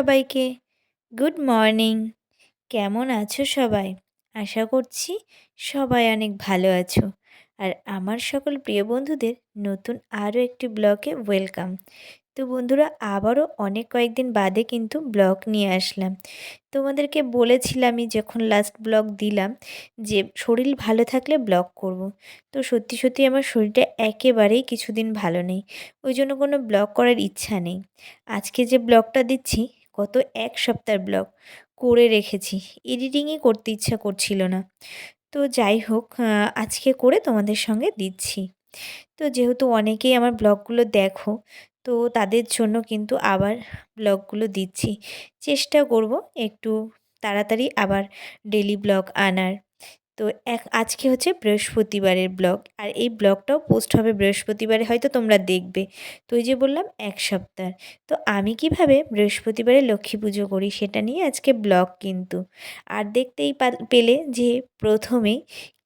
সবাইকে। Good morning. কেমন আছো সবাই? আশা করছি সবাই অনেক ভালো আছো। আর আমার সকল প্রিয় বন্ধুদের নতুন আরও একটি ব্লগে ওয়েলকাম। তো বন্ধুরা, আবারও অনেক কয়েকদিন বাদে কিন্তু ব্লগ নিয়ে আসলাম। তোমাদেরকে বলেছিলামই যখন লাস্ট ব্লগ দিলাম যে শরীর ভালো থাকলে ব্লগ করব। তো সত্যি সত্যি আমার শরীরটা একেবারেই কিছুদিন ভালো নেই। ওই জন্য কোনো ব্লগ করার ইচ্ছা নেই। আজকে যে ব্লগটা দিচ্ছি গত এক সপ্তাহের ব্লগ করে রেখেছি। এডিটিংই করতে ইচ্ছা করছিল না। তো যাই হোক আজকে করে তোমাদের সঙ্গে দিচ্ছি। তো যেহেতু অনেকেই আমার ব্লগগুলো দেখো, তো তাদের জন্য কিন্তু আবার ব্লগগুলো দিচ্ছি। চেষ্টা করব একটু তাড়াতাড়ি আবার ডেলি ব্লগ আনার। তো এক আজকে হচ্ছে বৃহস্পতিবারের ব্লগ। আর এই ব্লগটাও পোস্ট হবে বৃহস্পতিবারে, হয়তো তোমরা দেখবে। তো ওই যে বললাম, এক সপ্তাহ। তো আমি কীভাবে বৃহস্পতিবারে লক্ষ্মী পুজো করি সেটা নিয়ে আজকে ব্লগ কিন্তু। আর দেখতেই পেলে যে প্রথমেই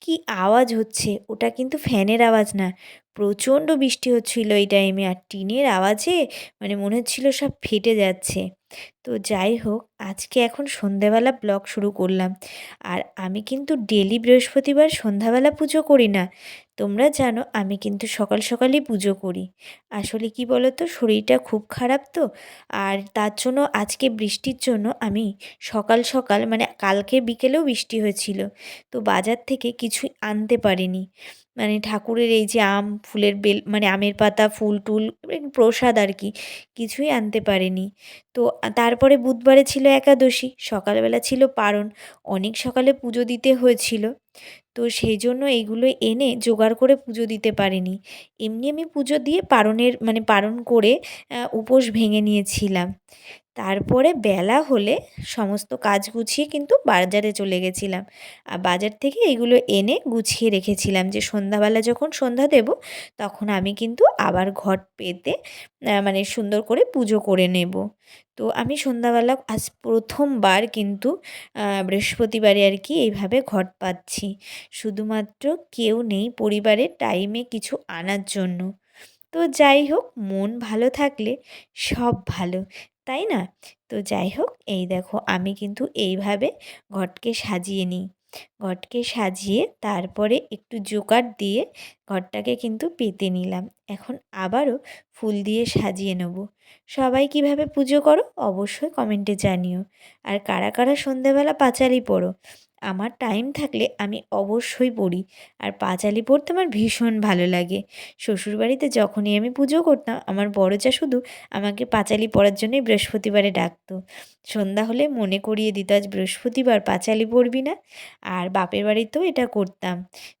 কি আওয়াজ হচ্ছে, ওটা কিন্তু ফ্যানের আওয়াজ না। প্রচণ্ড বৃষ্টি হচ্ছিল এই টাইমে আর টিনের আওয়াজে মানে মনে হচ্ছিল সব ফেটে যাচ্ছে। তো যাই হোক, আজকে এখন সন্ধেবেলা ব্লগ শুরু করলাম। আর আমি কিন্তু ডেলি বৃহস্পতিবার সন্ধ্যাবেলা পুজো করি না। তোমরা জানো আমি কিন্তু সকাল সকালই পুজো করি। আসলে কি বলো তো শরীরটা খুব খারাপ তো। আর তার জন্য আজকে বৃষ্টির জন্য আমি সকাল সকাল মানে কালকে বিকেলেও বৃষ্টি হয়েছিল। তো বাজার থেকে কিছুই আনতে পারিনি। মানে ঠাকুরের এই যে আম, ফুলের বেল মানে আমের পাতা, ফুল, টুল প্রসাদ আর কি, কিছুই আনতে পারেনি। তো তারপরে বুধবারে ছিল একাদশী, সকালবেলা ছিল পারণ, অনেক সকালে পুজো দিতে হয়েছিল। তো সেই জন্য এইগুলো এনে জোগাড় করে পুজো দিতে পারিনি। এমনি আমি পুজো দিয়ে পারণের মানে পারণ করে উপোস ভেঙে নিয়েছিলাম। তারপরে বেলা হলে সমস্ত কাজ গুছিয়ে কিন্তু বাজারে চলে গেছিলাম। আর বাজার থেকে এগুলো এনে গুছিয়ে রেখেছিলাম যে সন্ধ্যাবেলা যখন সন্ধ্যা দেব, তখন আমি কিন্তু আবার ঘট পেতে মানে সুন্দর করে পুজো করে নেব। তো আমি সন্ধ্যাবেলা আজ প্রথমবার কিন্তু বৃহস্পতিবারে আর কি এইভাবে ঘট পাচ্ছি। শুধুমাত্র কেউ নেই, পরিবারের টাইমে কিছু আনার জন্য। তো যাই হোক, মন ভালো থাকলে সব ভালো, তাই না? তো যাই হোক, এই দেখো, আমি কিন্তু এইভাবে ঘটকে সাজিয়ে নিই। ঘটকে সাজিয়ে তারপরে একটু জোকার দিয়ে ঘরটাকে কিন্তু পেতে নিলাম। এখন আবারও ফুল দিয়ে সাজিয়ে নেব। সবাই কীভাবে পুজো করো, অবশ্যই কমেন্টে জানিও। আর কারা কারা সন্ধেবেলা পাঁচালি পড়ো আমার টাইম থাকলে আমি অবশ্যই পড়ি। আর পাঁচালি পড়তে আমার ভীষণ ভালো লাগে। শ্বশুরবাড়িতে যখনই আমি পুজো করতাম, আমার বড় যা শুধু আমাকে পাঁচালি পড়ার জন্যই বৃহস্পতিবারে ডাকতো। সন্ধ্যা হলে মনে করিয়ে দিত, আজ বৃহস্পতিবার পাঁচালি পড়বি না? আর বাপের বাড়িতেও এটা করতাম।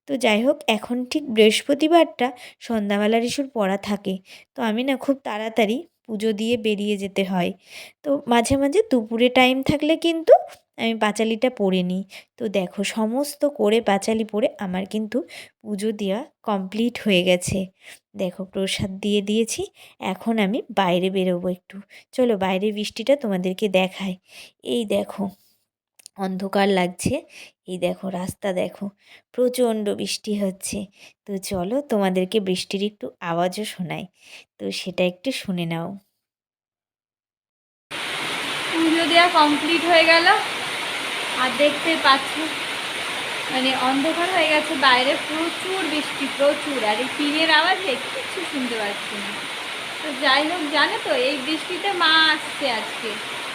তো যাই হোক, এখন ঠিক বৃহস্পতিবারটা সন্ধ্যাবেলার ইস্যুর পড়া থাকে। তো আমি না খুব তাড়াতাড়ি পুজো দিয়ে বেরিয়ে যেতে হয়। তো মাঝে মাঝে দুপুরে টাইম থাকলে কিন্তু আমি পাঁচালিটা পড়ে নিই। তো দেখো সমস্ত করে পাঁচালি পড়ে আমার কিন্তু পুজো দেওয়া কমপ্লিট হয়ে গেছে। দেখো প্রসাদ দিয়ে দিয়েছি, এখন আমি বাইরে বেরোবো একটু। চলো বাইরে বৃষ্টিটা তোমাদেরকে দেখায় এই দেখো অন্ধকার লাগছে, এই দেখো রাস্তা দেখো, প্রচণ্ড বৃষ্টি হচ্ছে। তো চলো তোমাদেরকে বৃষ্টির একটু আওয়াজও শোনাই। তো সেটা একটু শুনে নাও। পুজো দেওয়া কমপ্লিট হয়ে গেল। আর দেখতে পাচ্ছ মানে অন্ধকার হয়ে গেছে, বাইরে প্রচুর বৃষ্টি, প্রচুর, আর এই টিনের আওয়াজে কিচ্ছু শুনতে পাচ্ছি না। তো যাই হোক, জানে তো, এই বৃষ্টিতে মা আসছে আজকে।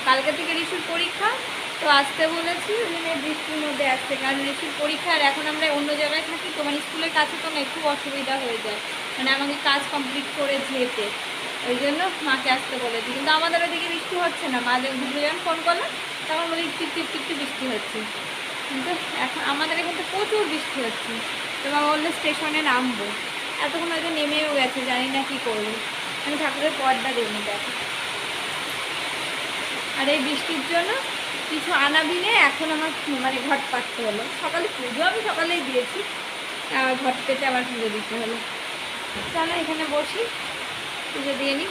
কালকে থেকে ঋষুর পরীক্ষা, তো আসতে বলেছি। ওই জন্য বৃষ্টির মধ্যে আসছে, কারণ ঋষুর পরীক্ষা, আর এখন আমরা অন্য জায়গায় থাকি তো মানে স্কুলের কাছে তো না খুব অসুবিধা হয়ে যায়। মানে আমাকে কাজ কমপ্লিট করে যেতে। ওই জন্য মাকে আসতে বলেছি। কিন্তু আমাদের ওইদিকে বৃষ্টি হচ্ছে না। মা যখন ফোন করলাম তখন বলি টিপ টিপ বৃষ্টি হচ্ছে। কিন্তু এখন আমাদের এখানে প্রচুর বৃষ্টি হচ্ছে। তো মা বলল স্টেশনে নামবো। এতক্ষণ হয়তো নেমেও গেছে, জানি না কী করব। আমি ঠাকুরের পর্দা দেবো দেখো আর এই বৃষ্টির জন্য কিছু আনাবিনে এখন আমার মানে ঘট পাচ্ছে হলো। সকালে পুজো আমি সকালেই দিয়েছি। ঘট পেতে আমার পুজো দিতে হলো। চলো এখানে বসি। পুজো দিয়ে নিই।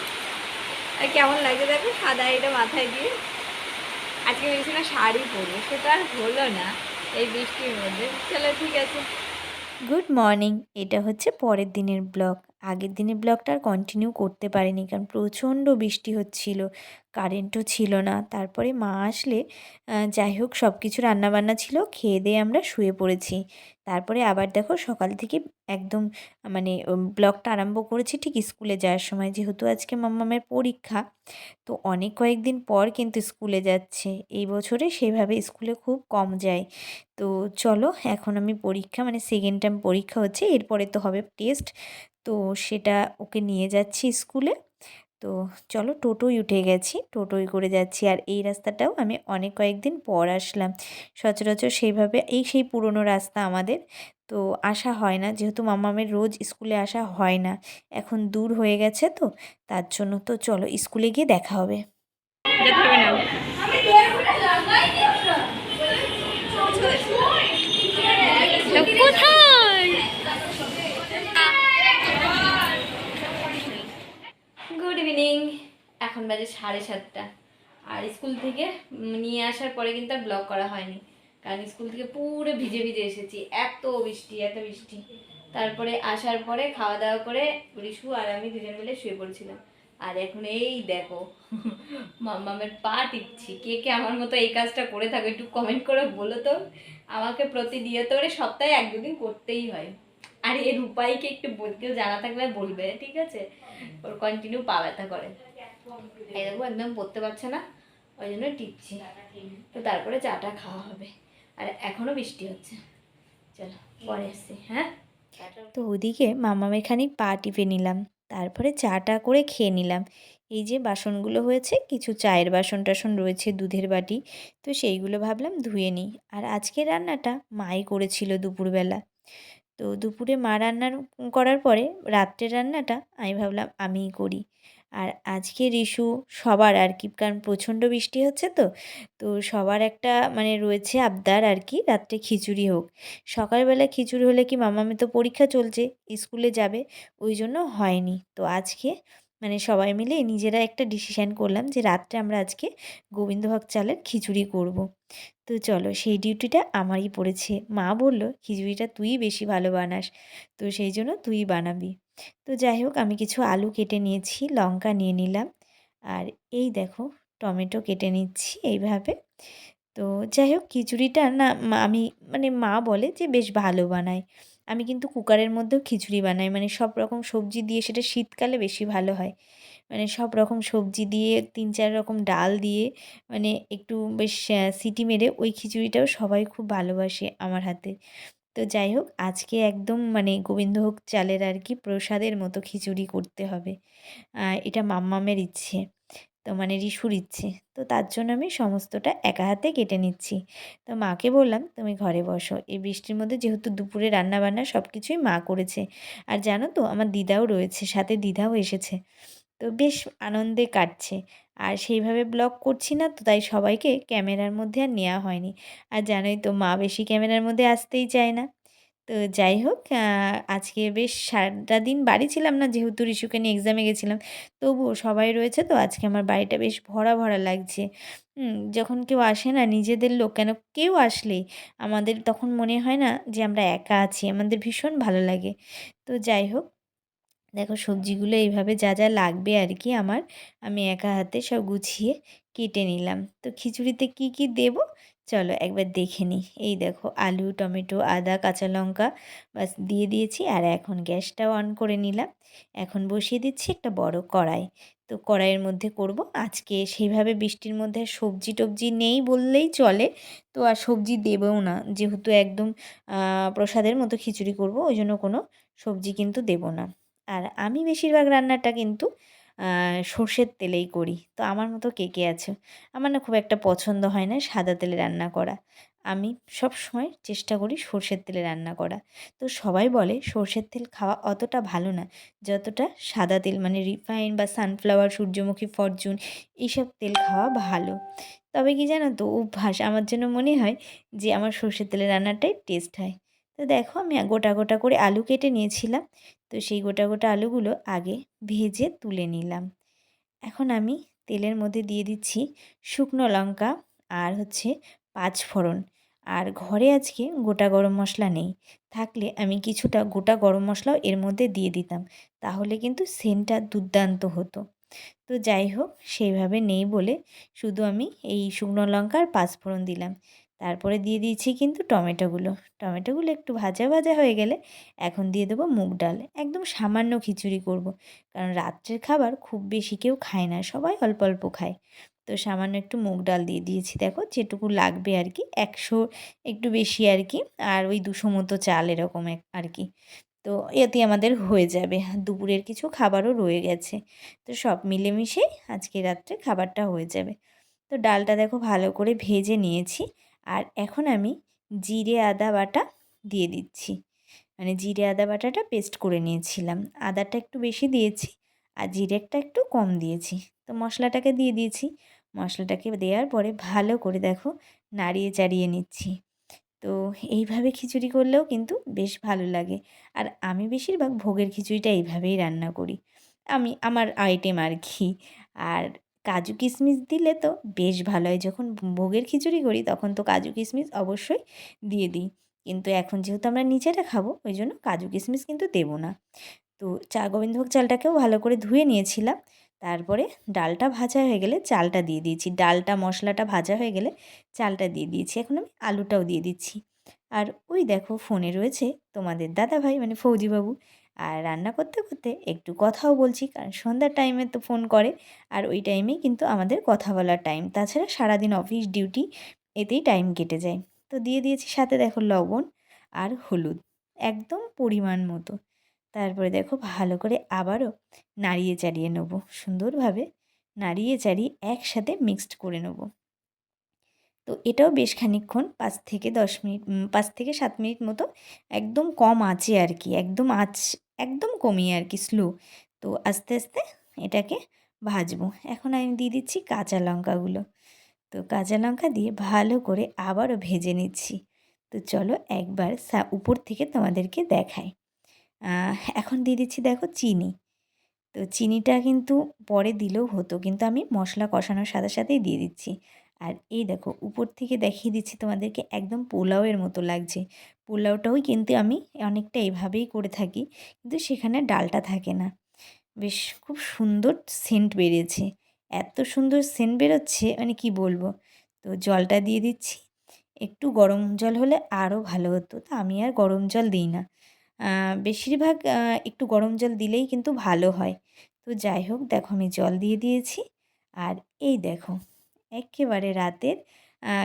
আর কেমন লাগে দেখো, সাদা এটা মাথায় দিয়ে। আজকে ভেবেছিলাম শাড়ি পরবো সেটা আর হলো না এই বৃষ্টির মধ্যে। চলো ঠিক আছে। গুড মর্নিং এটা হচ্ছে পরের দিনের ব্লগ। আগের দিনের ব্লগটা আর কন্টিনিউ করতে পারিনি কারণ প্রচণ্ড বৃষ্টি হচ্ছিল কারেন্টও ছিল না। তারপরে মা আসলে যাই হোক সব কিছু রান্নাবান্না ছিল, খেয়ে দিয়ে আমরা শুয়ে পড়েছি। তারপরে আবার দেখো সকাল থেকে একদম মানে ব্লগটা আরম্ভ করেছি ঠিক স্কুলে যাওয়ার সময়। যেহেতু আজকে মাম্মামের পরীক্ষা, তো অনেক কয়েকদিন পর কিন্তু স্কুলে যাচ্ছে। এই বছরে সেভাবে স্কুলে খুব কম যায় তো চলো এখন আমি পরীক্ষা মানে সেকেন্ড টাইম পরীক্ষা হচ্ছে, এরপরে তো হবে টেস্ট তো সেটা ওকে নিয়ে যাচ্ছি স্কুলে। তো চলো টোটোই উঠে গেছি, টোটোয় করে যাচ্ছি। আর এই রাস্তাটাও আমি অনেক কয়েকদিন পর আসলাম। সচরাচর সেইভাবে, এই সেই পুরনো রাস্তা আমাদের। তো আসা হয় না, যেহেতু মামামের রোজ স্কুলে আসা হয় না, এখন দূর হয়ে গেছে তো, তার জন্য তো চলো স্কুলে গিয়ে দেখা হবে যেতে হবে না কোথায় গুড ইভিনিং এখন বাজে সাড়ে সাতটা। আর স্কুল থেকে নিয়ে আসার পরে কিন্তু আর ব্লগ করা হয়নি। কারণ স্কুল থেকে পুরো ভিজে ভিজে এসেছি। এত বৃষ্টি এত বৃষ্টি। তারপরে আসার পরে খাওয়া দাওয়া করে রিশু আর আমি দুজন মিলে শুয়ে পড়েছিলাম। আর এখন এই দেখো, মাম্মামের পা টিপছি। কে কে আমার মতো এই কাজটা করে থাকো একটু কমেন্ট করে বলো তো। আমাকে প্রতিনিয়ত করে সপ্তাহে এক দুদিন করতেই হয়। আর এর উপায়কে একটু বল- কেউ জানা থাকলে বলবে, ঠিক আছে? ওর কন্টিনিউ পা ব্যথা করে। এই দেখো একদম পড়তে পারছে না, ওই জন্য টিপছি। তো তারপরে চাটা খাওয়া হবে। আর এখনও বৃষ্টি হচ্ছে। চলো, পরে এসছি হ্যাঁ? তো ওদিকে মামামের খানিক পা টিপে নিলাম। তারপরে চাটা করে খেয়ে নিলাম। এই যে বাসনগুলো হয়েছে, কিছু চায়ের বাসন টাসন রয়েছে দুধের বাটি, তো সেইগুলো ভাবলাম ধুয়ে নিই। আর আজকে রান্নাটা মাই করেছিল দুপুরবেলা। তো দুপুরে মা রান্নার করার পরে রাত্রের রান্নাটা আমি ভাবলাম আমিই করি। আর আজকে রিশু সবার আর কি কারণ প্রচণ্ড বৃষ্টি হচ্ছে তো তো সবার একটা মানে রয়েছে আবদার আর কি রাত্রে খিচুড়ি হোক। সকালবেলা খিচুড়ি হলে কি মামামি তো পরীক্ষা চলছে, স্কুলে যাবে, ওই জন্য হয়নি। তো আজকে মানে সবাই মিলে নিজেরা একটা ডিসিশান করলাম যে রাত্রে আমরা আজকে গোবিন্দভোগ চালের খিচুড়ি করব। তো চলো সেই ডিউটিটা আমারই পড়েছে। মা বলল, খিচুড়িটা তুই বেশি ভালো বানাস, তো সেই জন্য তুই বানাবি। তো যাই হোক, আমি কিছু আলু কেটে নিয়েছি, লঙ্কা নিয়ে নিলাম। আর এই দেখো, টমেটো কেটে নিচ্ছি এইভাবে। তো যাই হোক, খিচুড়িটা না আমি মানে মা বলে যে বেশ ভালো বানায়। আমি কিন্তু কুকারের মধ্যেও খিচুড়ি বানাই। মানে সব রকম সবজি দিয়ে সেটা শীতকালে বেশি ভালো হয়। মানে সব রকম সবজি দিয়ে, তিন চার রকম ডাল দিয়ে মানে একটু বেশ সিটি মেরে ওই খিচুড়িটাও সবাই খুব ভালোবাসে আমার হাতে। তো যাই হোক, আজকে একদম মানে গোবিন্দভোগ চালের আর কি প্রসাদের মতো খিচুড়ি করতে হবে। এটা মাম্মামের ইচ্ছে, তো মানে রিশুর ইচ্ছে, তো তার জন্য আমি সমস্তটা একা হাতে কেটে নিচ্ছি। তো মাকে বললাম, তুমি ঘরে বসো। এই বৃষ্টির মধ্যে যেহেতু দুপুরে রান্নাবান্না সব কিছুই মা করেছে, আর জানো তো, আমার দিদাও রয়েছে, সাথে দিদাও এসেছে। তো বেশ আনন্দে কাটছে। আর সেইভাবে ব্লগ করছি না তো তাই সবাইকে ক্যামেরার মধ্যে আর নেওয়া হয়নি। আর জানোই তো মা বেশি ক্যামেরার মধ্যে আসতেই চায় না। তো যাই হোক আজকে বেশ সারাটা দিন বাড়ি ছিলাম না, যেহেতু রিশুকে নিয়ে এক্সামে গেছিলাম। তবুও সবাই রয়েছে তো আজকে আমার বাড়িটা বেশ ভরা ভরা লাগছে। যখন কেউ আসে না, নিজেদের লোক কেন কেউ আসলেই আমাদের তখন মনে হয় না যে আমরা একা আছি, আমাদের ভীষণ ভালো লাগে। তো যাই হোক দেখো সবজিগুলো এইভাবে যা যা লাগবে আর কি আমার, আমি একা হাতে সব গুছিয়ে কেটে নিলাম। তো খিচুড়িতে কি কি দেব? চলো একবার দেখে নিই। এই দেখো আলু, টমেটো, আদা, কাঁচা লঙ্কা বাস দিয়ে দিয়েছি আর এখন গ্যাসটাও অন করে নিলাম। এখন বসিয়ে দিচ্ছি একটা বড় কড়াই। তো কড়াইয়ের মধ্যে করব আজকে সেইভাবে বৃষ্টির মধ্যে সবজি টবজি নেই বললেই চলে। তো আর সবজি দেবেও না। যেহেতু একদম প্রসাদের মতো খিচুড়ি করব, ওই জন্য কোনো সবজি কিন্তু দেবো না। আর আমি বেশিরভাগ রান্নাটা কিন্তু সর্ষের তেলেই করি। তো আমার মতো কে কে আছে? আমার না খুব একটা পছন্দ হয় না সাদা তেলে রান্না করা। আমি সব সময় চেষ্টা করি সর্ষের তেলে রান্না করা। তো সবাই বলে সর্ষের তেল খাওয়া অতটা ভালো না। যতটা সাদা তেল মানে রিফাইন বা সানফ্লাওয়ার, সূর্যমুখী ফরচুন এইসব তেল খাওয়া ভালো। তবে কি জানো তো অভ্যাস? আমার জন্য মনে হয় যে আমার সর্ষের তেলের রান্নাটাই টেস্ট হয়। তো দেখো আমি গোটা গোটা করে আলু কেটে নিয়েছিলাম। তো সেই গোটা গোটা আলুগুলো আগে ভেজে তুলে নিলাম। এখন আমি তেলের মধ্যে দিয়ে দিচ্ছি শুকনো লঙ্কা আর হচ্ছে পাঁচ ফোড়ন আর ঘরে আজকে গোটা গরম মশলা নেই, থাকলে আমি কিছুটা গোটা গরম মশলাও এর মধ্যে দিয়ে দিতাম, তাহলে কিন্তু সেন্টটা দুর্দান্ত হতো। তো যাই হোক, সেইভাবে নেই বলে শুধু আমি এই শুকনো লঙ্কা আর পাঁচফোড়ন দিলাম। তারপরে দিয়ে দিয়েছি কিন্তু টমেটোগুলো। টমেটোগুলো একটু ভাজা ভাজা হয়ে গেলে এখন দিয়ে দেবো মুগ ডাল। একদম সামান্য খিচুড়ি করব। কারণ রাত্রের খাবার খুব বেশি কেউ খায় না, সবাই অল্প অল্প খায়। তো সামান্য একটু মুগ ডাল দিয়ে দিয়েছি। দেখো যেটুকু লাগবে আর কি, একশো একটু বেশি আর কি, আর ওই দুশো মতো চাল এরকম এক আর কি। তো এতে আমাদের হয়ে যাবে। দুপুরের কিছু খাবারও রয়ে গেছে। তো সব মিলেমিশে আজকে রাত্রে খাবারটা হয়ে যাবে। তো ডালটা দেখো ভালো করে ভেজে নিয়েছি। আর এখন আমি জিরে, আদা বাটা দিয়ে দিচ্ছি। মানে জিরে, আদা বাটাটা পেস্ট করে নিয়েছিলাম। আদাটা একটু বেশি দিয়েছি আর জিরেটা একটু কম দিয়েছি। তো মশলাটাকে দিয়ে দিয়েছি। মশলাটাকে দেওয়ার পরে ভালো করে দেখো নাড়িয়ে চাড়িয়ে নিচ্ছি। তো এইভাবে খিচুড়ি করলেও কিন্তু বেশ ভালো লাগে। আর আমি বেশিরভাগ ভোগের খিচুড়িটা এইভাবেই রান্না করি। আমি, আমার আইটেম আর কি আর কাজু কিশমিশ দিলে তো বেশ ভালো হয়। যখন ভোগের খিচুড়ি করি তখন তো কাজু কিশমিশ অবশ্যই দিয়ে দিই। কিন্তু এখন যেহেতু আমরা নিচেটা খাব, ওই জন্য কাজু কিশমিশ কিন্তু দেবো না। তো চা গোবিন্দভোগ চালটাকেও ভালো করে ধুয়ে নিয়েছিলাম। তারপরে ডালটা ভাজা হয়ে গেলে চালটা দিয়ে দিয়েছি। ডালটা, মশলাটা ভাজা হয়ে গেলে চালটা দিয়ে দিয়েছি। এখন আমি আলুটাও দিয়ে দিচ্ছি। আর ওই দেখো ফোনে রয়েছে তোমাদের দাদা ভাই মানে ফৌজিবাবু। আর রান্না করতে করতে একটু কথাও বলছি, কারণ সন্ধ্যার টাইমে তো ফোন করে। আর ওই টাইমেই কিন্তু আমাদের কথা বলার টাইম তাছাড়া সারাদিন অফিস ডিউটি এতেই টাইম কেটে যায়। তো দিয়ে দিয়েছি সাথে দেখো লবণ আর হলুদ, একদম পরিমাণ মতো। তারপরে দেখো ভালো করে আবারও নাড়িয়ে চাড়িয়ে নেব। সুন্দরভাবে নাড়িয়ে চাড়িয়ে একসাথে মিক্সড করে নেব। তো এটাও বেশ খানিকক্ষণ, পাঁচ থেকে দশ মিনিট পাঁচ থেকে সাত মিনিট মতো একদম কম আঁচে আর কি, একদম আঁচ একদম কমিয়ে আর কি স্লো। তো আস্তে আস্তে এটাকে ভাজবো। এখন আমি দিয়ে দিচ্ছি কাঁচা লঙ্কাগুলো। তো কাঁচা লঙ্কা দিয়ে ভালো করে আবারও ভেজে নিচ্ছি। তো চলো একবার সা, উপর থেকে তোমাদেরকে দেখাই। এখন দিয়ে দিচ্ছি দেখো চিনি। তো চিনিটা কিন্তু পরে দিলেও হতো, কিন্তু আমি মশলা কষানোর সাথে সাথেই দিয়ে দিচ্ছি। আর এই দেখো, উপর থেকে দেখিয়ে দিচ্ছি তোমাদেরকে একদম পোলাওয়ের মতো লাগছে। পোলাওটাও কিন্তু আমি অনেকটা এভাবেই করে থাকি, কিন্তু সেখানে ডালটা থাকে না। বেশ খুব সুন্দর সেন্ট বেরিয়েছে। এত সুন্দর সেন্ট বেরোচ্ছে মানে কি বলব? তো জলটা দিয়ে দিচ্ছি। একটু গরম জল হলে আরও ভালো হতো। তো আমি আর গরম জল দিই না। বেশিরভাগ একটু গরম জল দিলেই কিন্তু ভালো হয়। তো যাই হোক, দেখো আমি জল দিয়ে দিয়েছি। আর এই দেখো একেবারে রাতের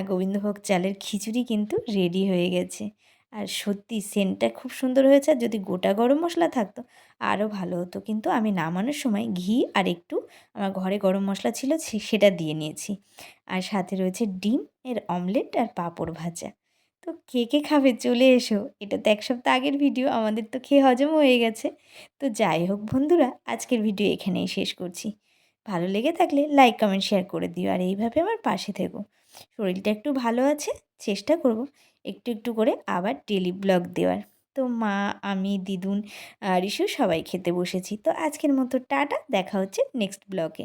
গোবিন্দভোগ চালের খিচুড়ি কিন্তু রেডি হয়ে গেছে। আর সত্যি সেন্টটা খুব সুন্দর হয়েছে, আর যদি গোটা গরম মশলা থাকতো আরও ভালো হতো। কিন্তু আমি নামানোর সময় ঘি আর একটু আমার ঘরে গরম মশলা ছিল সেটা দিয়ে নিয়েছি। আর সাথে রয়েছে ডিম, এর অমলেট আর পাঁপড় ভাজা। তো কে কে খাবে চলে এসো। এটা তো এক সপ্তাহ আগের ভিডিও আমাদের তো খেয়ে হজম হয়ে গেছে। তো যাই হোক বন্ধুরা, আজকের ভিডিও এখানেই শেষ করছি। ভালো লেগে থাকলে লাইক কমেন্ট শেয়ার করে দিও। আর এইভাবে আমার পাশে থেকো। শরীরটা একটু ভালো আছে, চেষ্টা করব একটু একটু করে আবার ডেলি ব্লগ দেওয়ার। তো মা, আমি, দিদুন রিশু সবাই খেতে বসেছি। তো আজকের মতো টাটা, দেখা হচ্ছে নেক্সট ব্লগে